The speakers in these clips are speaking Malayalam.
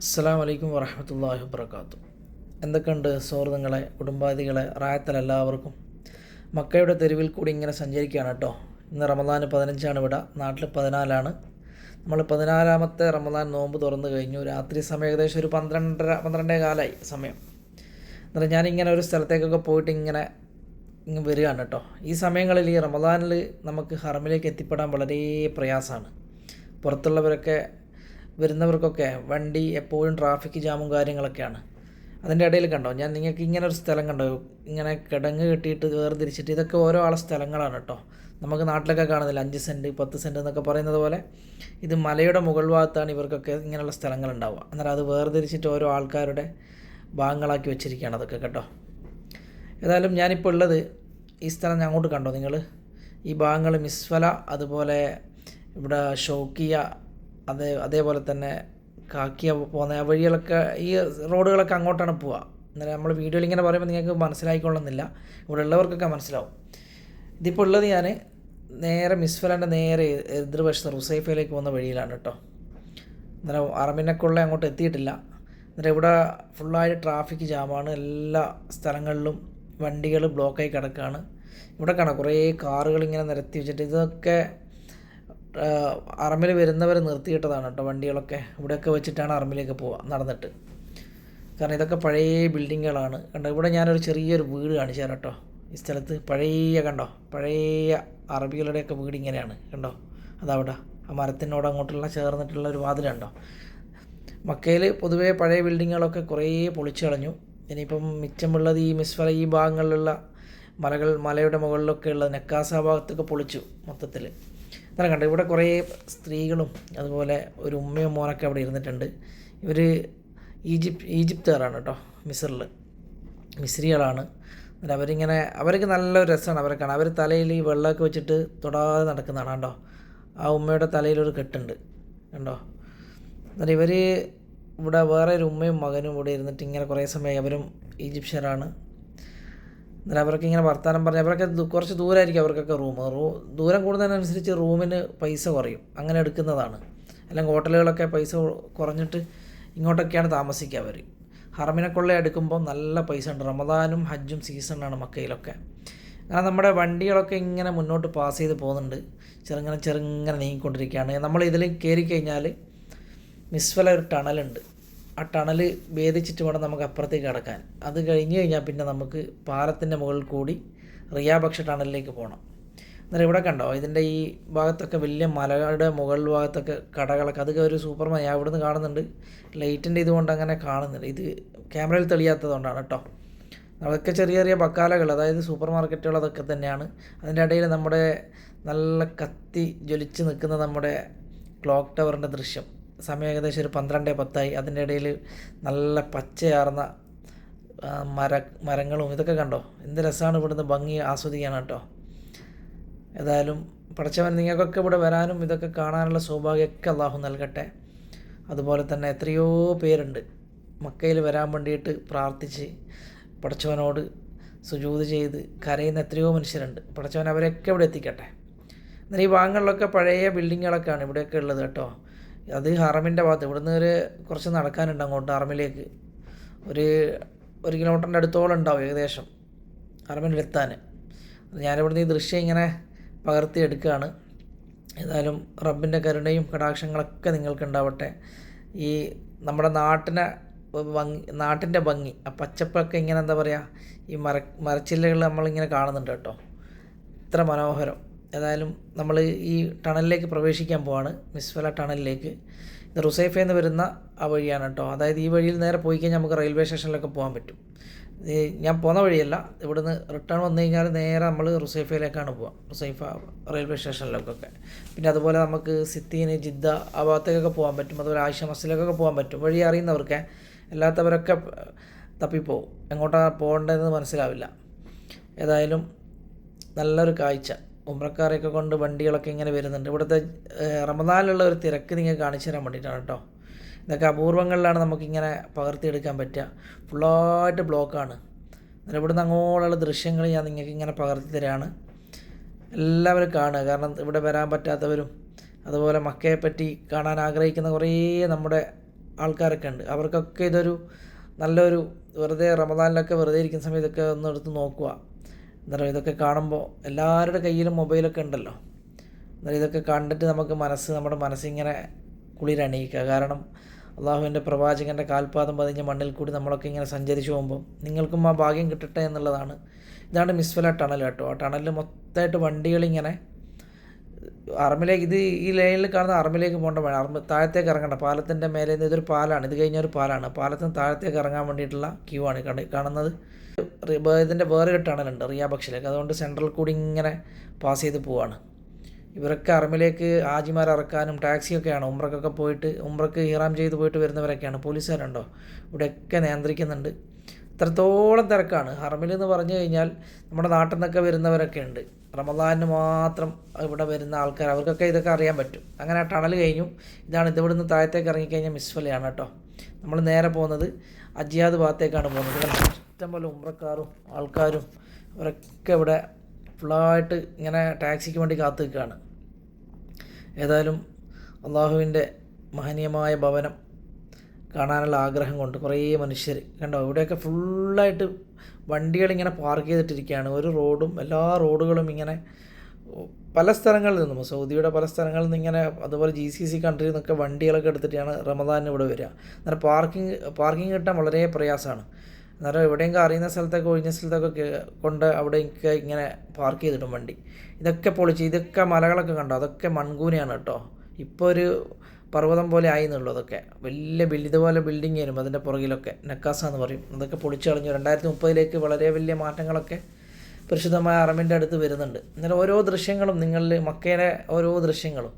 അസ്സാം വലൈക്കും വറഹമത്തല്ലാഹി വബർക്കാത്തു എന്തൊക്കെയുണ്ട് സുഹൃത്തുക്കളെ കുടുംബാദികളെ റായത്തലെല്ലാവർക്കും മക്കയുടെ തെരുവിൽ കൂടി ഇങ്ങനെ സഞ്ചരിക്കുകയാണ് കേട്ടോ. ഇന്ന് റമദാൻ പതിനഞ്ചാണ് ഇവിടെ നാട്ടിൽ പതിനാലാണ്. നമ്മൾ പതിനാലാമത്തെ റമദാൻ നോമ്പ് തുറന്നു കഴിഞ്ഞു. രാത്രി സമയം ഏകദേശം ഒരു പന്ത്രണ്ടര പന്ത്രണ്ടേ കാലമായി സമയം. എന്നിട്ട് ഞാനിങ്ങനെ ഒരു സ്ഥലത്തേക്കൊക്കെ പോയിട്ട് ഇങ്ങനെ ഇങ്ങ് വരികയാണ് കേട്ടോ. ഈ സമയങ്ങളിൽ ഈ റമദാനിൽ നമുക്ക് ഹറമിലേക്ക് എത്തിപ്പെടാൻ വളരെ പ്രയാസമാണ്. പുറത്തുള്ളവരൊക്കെ വരുന്നവർക്കൊക്കെ വണ്ടി എപ്പോഴും ട്രാഫിക് ജാമും കാര്യങ്ങളൊക്കെയാണ്. അതിന്റെ ഇടയിൽ കണ്ടോ? ഞാൻ നിങ്ങൾക്ക് ഇങ്ങനെ ഒരു സ്ഥലം കണ്ടോ? ഇങ്ങനെ കിടങ്ങ് കെട്ടിയിട്ട് വേർതിരിച്ചിട്ട് ഇതൊക്കെ ഓരോ ആളെ സ്ഥലങ്ങളാണ് കേട്ടോ. നമുക്ക് നാട്ടിലൊക്കെ കാണുന്നില്ല? അഞ്ച് സെന്റ് പത്ത് സെന്റ് എന്നൊക്കെ പറയുന്നത് പോലെ ഇത് മലയുടെ മുകൾ ഭാഗത്താണ് ഇവർക്കൊക്കെ ഇങ്ങനെയുള്ള സ്ഥലങ്ങളുണ്ടാവുക അന്നേരം അത് വേർതിരിച്ചിട്ട് ഓരോ ആൾക്കാരുടെ ഭാഗങ്ങളാക്കി വെച്ചിരിക്കുകയാണ് അതൊക്കെ കേട്ടോ. ഏതായാലും ഞാനിപ്പോൾ ഉള്ളത് ഈ സ്ഥലം ഞാൻ അങ്ങോട്ട് കണ്ടോ നിങ്ങൾ? ഈ ഭാഗങ്ങൾ മിസ്ഫല അതുപോലെ ഇവിടെ ഷൗക്കിയ അതേ അതേപോലെ തന്നെ കാക്കിയ പോകുന്ന ആ വഴികളൊക്കെ ഈ റോഡുകളൊക്കെ അങ്ങോട്ടാണ് പോവുക. അന്നേരം നമ്മൾ വീഡിയോയിൽ ഇങ്ങനെ പറയുമ്പോൾ നിങ്ങൾക്ക് മനസ്സിലായിക്കൊള്ളുന്നില്ല. ഇവിടെ ഉള്ളവർക്കൊക്കെ മനസ്സിലാവും. ഇതിപ്പോൾ ഉള്ളത് ഞാൻ നേരെ മിസ്ഫലന്റെ നേരെ എതിർവശത്ത് റുസൈഫയിലേക്ക് പോകുന്ന വഴിയിലാണ് കേട്ടോ. അന്നേരം അറമിനക്കുള്ള അങ്ങോട്ട് എത്തിയിട്ടില്ല. അന്നേരം ഇവിടെ ഫുള്ളായിട്ട് ട്രാഫിക് ജാമാണ് എല്ലാ സ്ഥലങ്ങളിലും വണ്ടികൾ ബ്ലോക്കായി കിടക്കുകയാണ് ഇവിടെ കാണാം കുറേ കാറുകൾ ഇങ്ങനെ നിരത്തി വെച്ചിട്ട് ഇതൊക്കെ അറമിൽ വരുന്നവരെ നിർത്തിയിട്ടതാണ് കേട്ടോ വണ്ടികളൊക്കെ. ഇവിടെയൊക്കെ വെച്ചിട്ടാണ് അറമിലേക്ക് പോവുക നടന്നിട്ട്. കാരണം ഇതൊക്കെ പഴയ ബിൽഡിങ്ങുകളാണ്. കണ്ടോ ഇവിടെ ഞാനൊരു ചെറിയൊരു വീട് കാണിച്ചു തരാം കേട്ടോ. ഈ സ്ഥലത്ത് പഴയ കണ്ടോ പഴയ അറബികളുടെയൊക്കെ വീട് ഇങ്ങനെയാണ് കണ്ടോ. അതവിടെ ആ മരത്തിനോട് അങ്ങോട്ടുള്ള ചേർന്നിട്ടുള്ള ഒരു വാതിലുണ്ടോ മക്കയിൽ പൊതുവേ പഴയ ബിൽഡിങ്ങുകളൊക്കെ കുറേ പൊളിച്ചു കളഞ്ഞു. ഇനിയിപ്പം മിച്ചമുള്ളത് ഈ മിസ്ഫല ഈ ഭാഗങ്ങളിലുള്ള മലകൾ മലയുടെ മുകളിലൊക്കെ ഉള്ള നെക്കാസ ഭാഗത്തൊക്കെ പൊളിച്ചു മൊത്തത്തിൽ. അന്നേരം കണ്ടു? ഇവിടെ കുറേ സ്ത്രീകളും അതുപോലെ ഒരു ഉമ്മയും മോനൊക്കെ അവിടെ ഇരുന്നിട്ടുണ്ട്. ഇവർ ഈജിപ്ത് ഈജിപ്തുകാരാണ് കേട്ടോ മിസറിൽ മിസ്രികളാണ്. എന്നിട്ട് അവരിങ്ങനെ അവർക്ക് നല്ലൊരു രസമാണ് അവരെ കാണാൻ. അവർ തലയിൽ ഈ വെള്ളമൊക്കെ വെച്ചിട്ട് തൊടാതെ നടക്കുന്നതാണ് കണ്ടോ? ആ ഉമ്മയുടെ തലയിലൊരു കെട്ടുണ്ട് കണ്ടോ? എന്നിട്ട് ഇവർ ഇവിടെ വേറെ ഒരു ഉമ്മയും മകനും ഇവിടെ ഇരുന്നിട്ട് ഇങ്ങനെ കുറേ സമയം അവരും ഈജിപ്ഷ്യരാണ്. എന്നിട്ട് അവർക്ക് ഇങ്ങനെ വർത്തമാനം പറഞ്ഞ് അവരൊക്കെ കുറച്ച് ദൂരമായിരിക്കും അവർക്കൊക്കെ റൂം. റൂ ദൂരം കൂടുന്നതിനനുസരിച്ച് റൂമിന് പൈസ കുറയും. അങ്ങനെ എടുക്കുന്നതാണ്. അല്ലെങ്കിൽ ഹോട്ടലുകളൊക്കെ പൈസ കുറഞ്ഞിട്ട് ഇങ്ങോട്ടൊക്കെയാണ് താമസിക്കുക അവർ. ഹറമിനെ കൊള്ള എടുക്കുമ്പോൾ നല്ല പൈസ ഉണ്ട്. റമദാനും ഹജ്ജും സീസണാണ് മക്കയിലൊക്കെ. കാരണം നമ്മുടെ വണ്ടികളൊക്കെ ഇങ്ങനെ മുന്നോട്ട് പാസ് ചെയ്ത് പോകുന്നുണ്ട്. ചെറുങ്ങനെ ചെറുങ്ങനെ നീങ്ങിക്കൊണ്ടിരിക്കുകയാണ്. നമ്മൾ ഇതിൽ കയറി കഴിഞ്ഞാൽ മിസ്വല ഒരു ടണലുണ്ട്. ആ ടണൽ ഭേദിച്ചിട്ട് വേണം നമുക്ക് അപ്പുറത്തേക്ക് കടക്കാൻ. അത് കഴിഞ്ഞ് കഴിഞ്ഞാൽ പിന്നെ നമുക്ക് പാലത്തിന്റെ മുകളിൽ കൂടി റിയാപക്ഷ ടണലിലേക്ക് പോകണം അന്നേരം ഇവിടെ കണ്ടോ ഇതിന്റെ ഈ ഭാഗത്തൊക്കെ വലിയ മലകളുടെ മുകൾ ഭാഗത്തൊക്കെ കടകളൊക്കെ അതൊക്കെ ഒരു സൂപ്പർ ഞാൻ ഇവിടുന്ന് കാണുന്നുണ്ട്. ലൈറ്റിന്റെ ഇതുകൊണ്ട് അങ്ങനെ കാണുന്നുണ്ട് ഇത് ക്യാമറയിൽ തെളിയാത്തതുകൊണ്ടാണ് കേട്ടോ. അതൊക്കെ ചെറിയ ചെറിയ ബക്കാലകൾ അതായത് സൂപ്പർ മാർക്കറ്റുകൾ അതൊക്കെ തന്നെയാണ്. അതിന്റെ ഇടയിൽ നമ്മുടെ നല്ല കത്തി ജ്വലിച്ച് നിൽക്കുന്ന നമ്മുടെ ക്ലോക്ക് ടവറിന്റെ ദൃശ്യം. സമയം ഏകദേശം ഒരു പന്ത്രണ്ട് പത്തായി. അതിന്റെ ഇടയിൽ നല്ല പച്ചയാർന്ന മര മരങ്ങളും ഇതൊക്കെ കണ്ടോ? എന്ത് രസമാണ് ഇവിടുന്ന് ഭംഗി ആസ്വദിക്കാൻ കേട്ടോ. ഏതായാലും പഠിച്ചവൻ നിങ്ങൾക്കൊക്കെ ഇവിടെ വരാനും ഇതൊക്കെ കാണാനുള്ള സൗഭാഗ്യമൊക്കെ അള്ളാഹു നൽകട്ടെ. അതുപോലെ തന്നെ എത്രയോ പേരുണ്ട് മക്കയിൽ വരാൻ വേണ്ടിയിട്ട് പ്രാർത്ഥിച്ച് പഠിച്ചവനോട് സുജൂത് ചെയ്ത് കരയുന്ന എത്രയോ മനുഷ്യരുണ്ട്. പഠിച്ചവൻ അവരെയൊക്കെ ഇവിടെ എത്തിക്കട്ടെ. എന്നാൽ ഈ ഭാഗങ്ങളിലൊക്കെ പഴയ ബിൽഡിങ്ങുകളൊക്കെയാണ് ഇവിടെയൊക്കെ ഉള്ളത് കേട്ടോ. അത് ഹറമിന്റെ ഭാഗത്ത്. ഇവിടുന്ന് ഒരു കുറച്ച് നടക്കാനുണ്ട് അങ്ങോട്ട് ഹറമിലേക്ക്. ഒരു ഒരു കിലോമീറ്ററിന്റെ അടുത്തോളം ഉണ്ടാവും ഏകദേശം ഹറമിലെത്താൻ ഞാനിവിടുന്ന് ഈ ദൃശ്യം ഇങ്ങനെ പകർത്തി എടുക്കുകയാണ്. ഏതായാലും റബ്ബിന്റെ കരുണയും കടാക്ഷങ്ങളൊക്കെ നിങ്ങൾക്കുണ്ടാവട്ടെ. ഈ നമ്മുടെ നാട്ടിനെ ഭംഗി നാട്ടിന്റെ ഭംഗി ആ പച്ചപ്പൊക്കെ ഇങ്ങനെ എന്താ പറയുക ഈ മര മരച്ചില്ലകൾ നമ്മളിങ്ങനെ കാണുന്നുണ്ട് കേട്ടോ. ഇത്ര മനോഹരം. ഏതായാലും നമ്മൾ ഈ ടണലിലേക്ക് പ്രവേശിക്കാൻ പോവാണ്. മിസ്വല ടണലിലേക്ക്. ഇത് റുസൈഫയിൽ എന്ന് വരുന്ന ആ വഴിയാണ് കേട്ടോ അതായത് ഈ വഴിയിൽ നേരെ പോയി കഴിഞ്ഞാൽ നമുക്ക് റെയിൽവേ സ്റ്റേഷനിലൊക്കെ പോകാൻ പറ്റും. ഞാൻ പോകുന്ന വഴിയല്ല. ഇവിടുന്ന് റിട്ടേൺ വന്നു കഴിഞ്ഞാൽ നേരെ നമ്മൾ റുസൈഫയിലേക്കാണ് പോവുക റുസൈഫ റെയിൽവേ സ്റ്റേഷനിലേക്കൊക്കെ. പിന്നെ അതുപോലെ നമുക്ക് സിത്തീന് ജിദ്ദ ആ ഭാഗത്തേക്കൊക്കെ പോകാൻ പറ്റും. അതുപോലെ ആയിഷ മസിലേക്കൊക്കെ പോകാൻ പറ്റും. വഴി അറിയുന്നവർക്ക് അല്ലാത്തവരൊക്കെ തപ്പിപ്പോവും. എങ്ങോട്ടാണ് പോകേണ്ടതെന്ന് മനസ്സിലാവില്ല. ഏതായാലും നല്ലൊരു കാഴ്ച. ഉമ്രക്കാരെയൊക്കെ കൊണ്ട് വണ്ടികളൊക്കെ ഇങ്ങനെ വരുന്നുണ്ട്. ഇവിടുത്തെ റമദാനിലുള്ള ഒരു തിരക്ക് നിങ്ങൾക്ക് കാണിച്ചു തരാൻ വേണ്ടിയിട്ടാണ് കേട്ടോ. ഇതൊക്കെ അപൂർവങ്ങളിലാണ് നമുക്കിങ്ങനെ പകർത്തിയെടുക്കാൻ പറ്റുക. ഫുള്ളായിട്ട് ബ്ലോക്കാണ്. എന്നിട്ട് ഇവിടുന്ന് അങ്ങോട്ടുള്ള ദൃശ്യങ്ങൾ ഞാൻ നിങ്ങൾക്ക് ഇങ്ങനെ പകർത്തി തരാണ്. എല്ലാവരും കാണുക. കാരണം ഇവിടെ വരാൻ പറ്റാത്തവരും അതുപോലെ മക്കയെ പറ്റി കാണാൻ ആഗ്രഹിക്കുന്ന കുറേ നമ്മുടെ ആൾക്കാരൊക്കെ ഉണ്ട്. അവർക്കൊക്കെ ഇതൊരു നല്ലൊരു വെറുതെ റമദാനിലൊക്കെ വെറുതെ ഇരിക്കുന്ന സമയത്തൊക്കെ ഒന്ന് എടുത്ത് നോക്കുക. എന്താ പറയുക ഇതൊക്കെ കാണുമ്പോൾ എല്ലാവരുടെ കയ്യിലും മൊബൈലൊക്കെ ഉണ്ടല്ലോ. എന്നാൽ ഇതൊക്കെ കണ്ടിട്ട് നമുക്ക് മനസ്സ് നമ്മുടെ മനസ്സിങ്ങനെ കുളിരണിയിക്കുക. കാരണം അള്ളാഹുവിന്റെ പ്രവാചകന്റെ കാൽപാദം പതിഞ്ഞ മണ്ണിൽ കൂടി നമ്മളൊക്കെ ഇങ്ങനെ സഞ്ചരിച്ചു പോകുമ്പോൾ നിങ്ങൾക്കും ആ ഭാഗ്യം കിട്ടട്ടെ എന്നുള്ളതാണ്. ഇതാണ് മിസ്ഫല ടണൽ കേട്ടോ. ആ ടണലിൽ മൊത്തമായിട്ട് വണ്ടികളിങ്ങനെ അറമിലേക്ക് ഇത് ഈ ലൈനിൽ കാണുന്ന അറമിലേക്ക് പോകേണ്ട വേണം അറമ താഴത്തേക്ക് ഇറങ്ങണ്ട. പാലത്തിന്റെ മേലെ നിന്ന് ഇതൊരു പാലാണ്. ഇത് കഴിഞ്ഞ ഒരു പാലാണ്. പാലത്തിന് താഴത്തേക്ക് ഇറങ്ങാൻ വേണ്ടിയിട്ടുള്ള ക്യൂ ആണ് കാണുന്നത്. ഇതിന്റെ വേറെ ഒരു ടണലുണ്ട് റിയാ ബക്ഷിലേക്ക് അതുകൊണ്ട് സെൻട്രൽ കൂടി ഇങ്ങനെ പാസ് ചെയ്ത് പോവാണ്. ഇവരൊക്കെ അറമിലേക്ക് ആജിമാർ ഇറക്കാനും ടാക്സിയൊക്കെയാണ്. ഉമ്രക്കൊക്കെ പോയിട്ട് ഉമ്രക്ക് ഹീറാം ചെയ്ത് പോയിട്ട് വരുന്നവരൊക്കെയാണ്. പോലീസുകാരുണ്ടോ? ഇവിടെയൊക്കെ നിയന്ത്രിക്കുന്നുണ്ട്. ഇത്രത്തോളം തിരക്കാണ്. ഹർമിൽ എന്ന് പറഞ്ഞു കഴിഞ്ഞാൽ നമ്മുടെ നാട്ടിൽ നിന്നൊക്കെ വരുന്നവരൊക്കെ ഉണ്ട്. റമദാനിന് മാത്രം ഇവിടെ വരുന്ന ആൾക്കാർ അവർക്കൊക്കെ ഇതൊക്കെ അറിയാൻ പറ്റും. അങ്ങനെ ആ ടണൽ കഴിഞ്ഞു. ഇതാണ് ഇതിവിടുന്ന് താഴത്തേക്ക് ഇറങ്ങിക്കഴിഞ്ഞാൽ മിസ്ഫലയാണ് കേട്ടോ. നമ്മൾ നേരെ പോകുന്നത് അജിയാദ് ഭാഗത്തേക്കാണ് പോകുന്നത്? ഇഷ്ടംപോലെ ഉമ്രക്കാരും ആൾക്കാരും ഇവരൊക്കെ ഇവിടെ ഫുള്ളായിട്ട് ഇങ്ങനെ ടാക്സിക്ക് വേണ്ടി കാത്തു നിൽക്കുകയാണ്. ഏതായാലും അള്ളാഹുവിന്റെ മഹനീയമായ ഭവനം കാണാനുള്ള ആഗ്രഹം കൊണ്ട് കുറേ മനുഷ്യർ കണ്ടോ? ഇവിടെയൊക്കെ ഫുള്ളായിട്ട് വണ്ടികളിങ്ങനെ പാർക്ക് ചെയ്തിട്ടിരിക്കുകയാണ്. ഒരു റോഡും എല്ലാ റോഡുകളും ഇങ്ങനെ പല സ്ഥലങ്ങളിൽ നിന്നും സൗദിയുടെ പല സ്ഥലങ്ങളിൽ നിന്ന് ഇങ്ങനെ അതുപോലെ ജി സി സി കൺട്രിയിൽ നിന്നൊക്കെ വണ്ടികളൊക്കെ എടുത്തിട്ടാണ് റമദാനിന് ഇവിടെ വരിക. അന്നേരം പാർക്കിംഗ് പാർക്കിംഗ് കിട്ടാൻ വളരെ പ്രയാസമാണ്. അന്നേരം എവിടെയെങ്കിലും അറിയുന്ന സ്ഥലത്തൊക്കെ ഒഴിഞ്ഞ സ്ഥലത്തൊക്കെ കൊണ്ട് അവിടെയൊക്കെ ഇങ്ങനെ പാർക്ക് ചെയ്തിടും വണ്ടി. ഇതൊക്കെ പൊളിച്ച് ഇതൊക്കെ മലകളൊക്കെ കണ്ടോ? അതൊക്കെ മൺകൂനയാണ് കേട്ടോ. ഇപ്പോൾ ഒരു പർവതം പോലെ ആയി എന്നുള്ളൂ അതൊക്കെ. വലിയ ബിൽഡ് ഇതുപോലെ ബിൽഡിംഗ് വരും അതിന്റെ പുറകിലൊക്കെ. നക്കാസ എന്ന് പറയും. അതൊക്കെ പൊളിച്ചു കളഞ്ഞു. രണ്ടായിരത്തി മുപ്പതിലേക്ക് വളരെ വലിയ മാറ്റങ്ങളൊക്കെ പരിശുദ്ധമായ അറമിന്റെ അടുത്ത് വരുന്നുണ്ട്. എന്നാലും ഓരോ ദൃശ്യങ്ങളും നിങ്ങളിൽ മക്കയുടെ ഓരോ ദൃശ്യങ്ങളും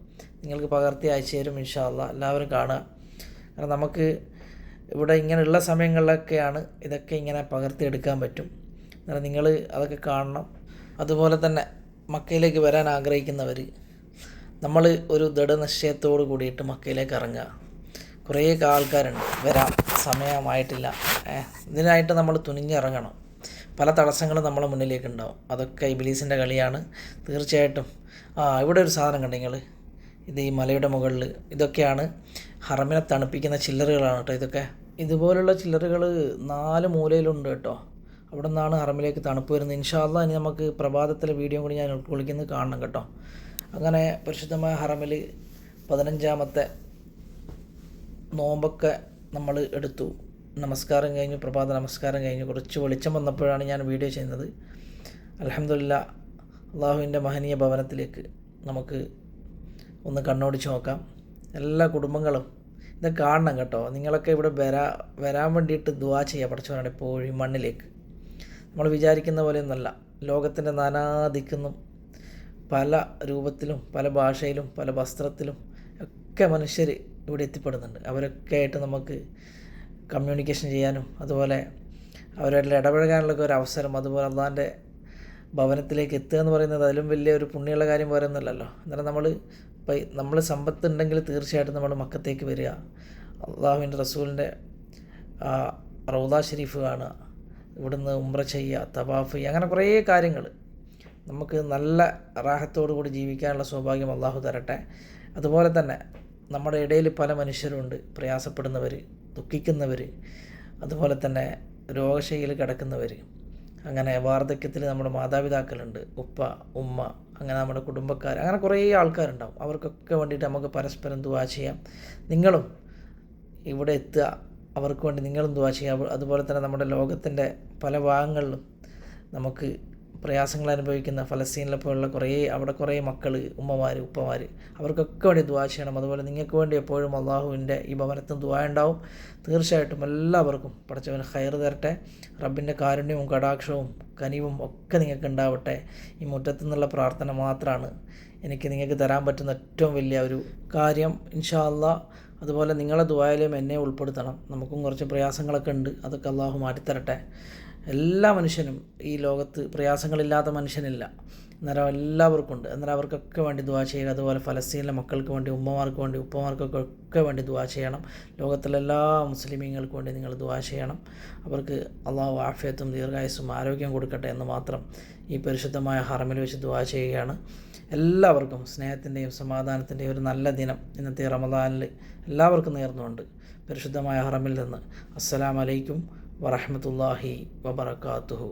നിങ്ങൾക്ക് പകർത്തി അയച്ചു തരും ഇൻഷാല്ല എല്ലാവരും കാണുക. കാരണം നമുക്ക് ഇവിടെ ഇങ്ങനെയുള്ള സമയങ്ങളിലൊക്കെയാണ് ഇതൊക്കെ ഇങ്ങനെ പകർത്തിയെടുക്കാൻ പറ്റും. അന്നേരം നിങ്ങൾ അതൊക്കെ കാണണം. അതുപോലെ തന്നെ മക്കയിലേക്ക് വരാൻ ആഗ്രഹിക്കുന്നവർ നമ്മൾ ഒരു ദൃഢനിശ്ചയത്തോട് കൂടിയിട്ട് മക്കയിലേക്ക് ഇറങ്ങുക. കുറേ ആൾക്കാരുണ്ട്. വരാം. സമയമായിട്ടില്ല. ഇതിനായിട്ട് നമ്മൾ തുനിഞ്ഞിറങ്ങണം പല തടസ്സങ്ങളും നമ്മളെ മുന്നിലേക്ക് ഉണ്ടാവും. അതൊക്കെ ഇബിലീസിന്റെ കളിയാണ്. തീർച്ചയായിട്ടും. ആ ഇവിടെ ഒരു സാധനം കണ്ടു നിങ്ങൾ? ഇത് ഈ മലയുടെ മുകളിൽ ഇതൊക്കെയാണ്. ഹറമിനെ തണുപ്പിക്കുന്ന ചില്ലറുകളാണ് കേട്ടോ ഇതൊക്കെ. ഇതുപോലുള്ള ചില്ലറുകൾ നാല് മൂലയിലുണ്ട് കേട്ടോ അവിടെ നിന്നാണ് ഹറമിലേക്ക് തണുപ്പ് വരുന്നത്. ഇൻഷാല്ല ഇനി നമുക്ക് പ്രഭാതത്തിലെ വീഡിയോ കൂടി ഞാൻ ഉൾക്കൊള്ളിക്കുന്നത് കാണണം കേട്ടോ. അങ്ങനെ പരിശുദ്ധമായ ഹറമിൽ പതിനഞ്ചാമത്തെ നോമ്പൊക്കെ നമ്മൾ എടുത്തു. നമസ്കാരം കഴിഞ്ഞു പ്രഭാത നമസ്കാരം കഴിഞ്ഞു. കുറച്ച് വെളിച്ചം വന്നപ്പോഴാണ് ഞാൻ വീഡിയോ ചെയ്യുന്നത്. അലഹമില്ല അള്ളാഹുവിന്റെ മഹനീയ ഭവനത്തിലേക്ക് നമുക്ക് ഒന്ന് കണ്ണോടിച്ച് നോക്കാം. എല്ലാ കുടുംബങ്ങളും ഇത് കാണണം കേട്ടോ. നിങ്ങളൊക്കെ ഇവിടെ വരാ വരാൻ വേണ്ടിയിട്ട് ദുവാ ചെയ്യുക പഠിച്ചവരാണ് എപ്പോഴും മണ്ണിലേക്ക്. നമ്മൾ വിചാരിക്കുന്ന പോലെ പോലെയൊന്നല്ല. ലോകത്തിന്റെ നാനാദിക്കുന്നും പല രൂപത്തിലും പല ഭാഷയിലും പല വസ്ത്രത്തിലും ഒക്കെ മനുഷ്യർ ഇവിടെ എത്തിപ്പെടുന്നുണ്ട്. അവരൊക്കെ ആയിട്ട് നമുക്ക് കമ്മ്യൂണിക്കേഷൻ ചെയ്യാനും അതുപോലെ അവരായിട്ട് ഇടപഴകാനുള്ള ഒരു അവസരം അതുപോലെ അള്ളാന്റെ ഭവനത്തിലേക്ക് എത്തുക എന്ന് പറയുന്നത് അതിലും വലിയ ഒരു പുണ്യമുള്ള കാര്യം പറയുന്നില്ലല്ലോ എന്നാലും നമ്മൾ ഇപ്പം നമ്മൾ സമ്പത്ത് ഉണ്ടെങ്കിൽ തീർച്ചയായിട്ടും നമ്മൾ മക്കത്തേക്ക് വരിക. അള്ളാഹുവിന്റെ റസൂലിന്റെ റൗദ ഷരീഫ് കാണുക. ഇവിടുന്ന് ഉമ്ര ചെയ്യുക തവാഫ് ചെയ്യുക അങ്ങനെ കുറേ കാര്യങ്ങൾ നമുക്ക് നല്ല റാഹത്തോടു കൂടി ജീവിക്കാനുള്ള സൗഭാഗ്യം അള്ളാഹു തരട്ടെ. അതുപോലെ തന്നെ നമ്മുടെ ഇടയിൽ പല മനുഷ്യരുണ്ട് പ്രയാസപ്പെടുന്നവർ ദുഃഖിക്കുന്നവർ അതുപോലെ തന്നെ രോഗശൈലിയിൽ കിടക്കുന്നവർ അങ്ങനെ വാർദ്ധക്യത്തിൽ നമ്മുടെ മാതാപിതാക്കളുണ്ട്. ഉപ്പ ഉമ്മ അങ്ങനെ നമ്മുടെ കുടുംബക്കാർ അങ്ങനെ കുറേ ആൾക്കാരുണ്ടാവും. അവർക്കൊക്കെ വേണ്ടിയിട്ട് നമുക്ക് പരസ്പരം ദുവാ ചെയ്യാം. നിങ്ങളും ഇവിടെ എത്തുക. അവർക്ക് വേണ്ടി നിങ്ങളും ദുവാ ചെയ്യുക അതുപോലെ തന്നെ നമ്മുടെ ലോകത്തിന്റെ പല ഭാഗങ്ങളിലും നമുക്ക് പ്രയാസങ്ങൾ അനുഭവിക്കുന്ന ഫലസ്തീനിലെ പോലുള്ള കുറേ അവിടെ കുറേ മക്കൾ ഉമ്മമാർ ഉപ്പമാർ അവർക്കൊക്കെ വേണ്ടി ദുവാ ചെയ്യണം. അതുപോലെ നിങ്ങൾക്ക് വേണ്ടി എപ്പോഴും അള്ളാഹുവിന്റെ ഈ ഭവനത്തും ദുവാ ഉണ്ടാവും. തീർച്ചയായിട്ടും എല്ലാവർക്കും പഠിച്ചവൻ ഹയർ തരട്ടെ. റബ്ബിന്റെ കാരുണ്യവും കടാക്ഷവും കനിവും ഒക്കെ നിങ്ങൾക്ക് ഉണ്ടാവട്ടെ. ഈ മുറ്റത്തു നിന്നുള്ള പ്രാർത്ഥന മാത്രമാണ് എനിക്ക് നിങ്ങൾക്ക് തരാൻ പറ്റുന്ന ഏറ്റവും വലിയ ഒരു കാര്യം. ഇൻഷാ അള്ളാ അതുപോലെ നിങ്ങളെ ദുബായിലും എന്നെ ഉൾപ്പെടുത്തണം. നമുക്കും കുറച്ച് പ്രയാസങ്ങളൊക്കെ ഉണ്ട്. അതൊക്കെ അള്ളാഹു മാറ്റിത്തരട്ടെ. എല്ലാ മനുഷ്യനും ഈ ലോകത്ത് പ്രയാസങ്ങളില്ലാത്ത മനുഷ്യനില്ല. അന്നേരം എല്ലാവർക്കും ഉണ്ട്. അന്നേരം അവർക്കൊക്കെ വേണ്ടി ദുവാ ചെയ്യുക. അതുപോലെ ഫലസ്തീനിലെ മക്കൾക്ക് വേണ്ടി ഉമ്മമാർക്ക് വേണ്ടി ഉപ്പമാർക്കൊക്കെ വേണ്ടി ദുവാ ചെയ്യണം. ലോകത്തിലെ എല്ലാ മുസ്ലിമീങ്ങൾക്ക് വേണ്ടി നിങ്ങൾ ദുവാ ചെയ്യണം. അവർക്ക് അള്ളാഹു ആഫിയത്തും ദീർഘായുസും ആരോഗ്യം കൊടുക്കട്ടെ എന്ന് മാത്രം ഈ പരിശുദ്ധമായ ഹറമിൽ വെച്ച് ദുവാ ചെയ്യുകയാണ്. എല്ലാവർക്കും സ്നേഹത്തിന്റെയും സമാധാനത്തിന്റെയും ഒരു നല്ല ദിനം ഇന്നത്തെ റമദാനിൽ എല്ലാവർക്കും നേർന്നുകൊണ്ട് പരിശുദ്ധമായ ഹറമിൽ നിന്ന്. അസ്സലാമലൈക്കും വറഹമത്തല്ലാഹി വബർക്കാത്തുഹു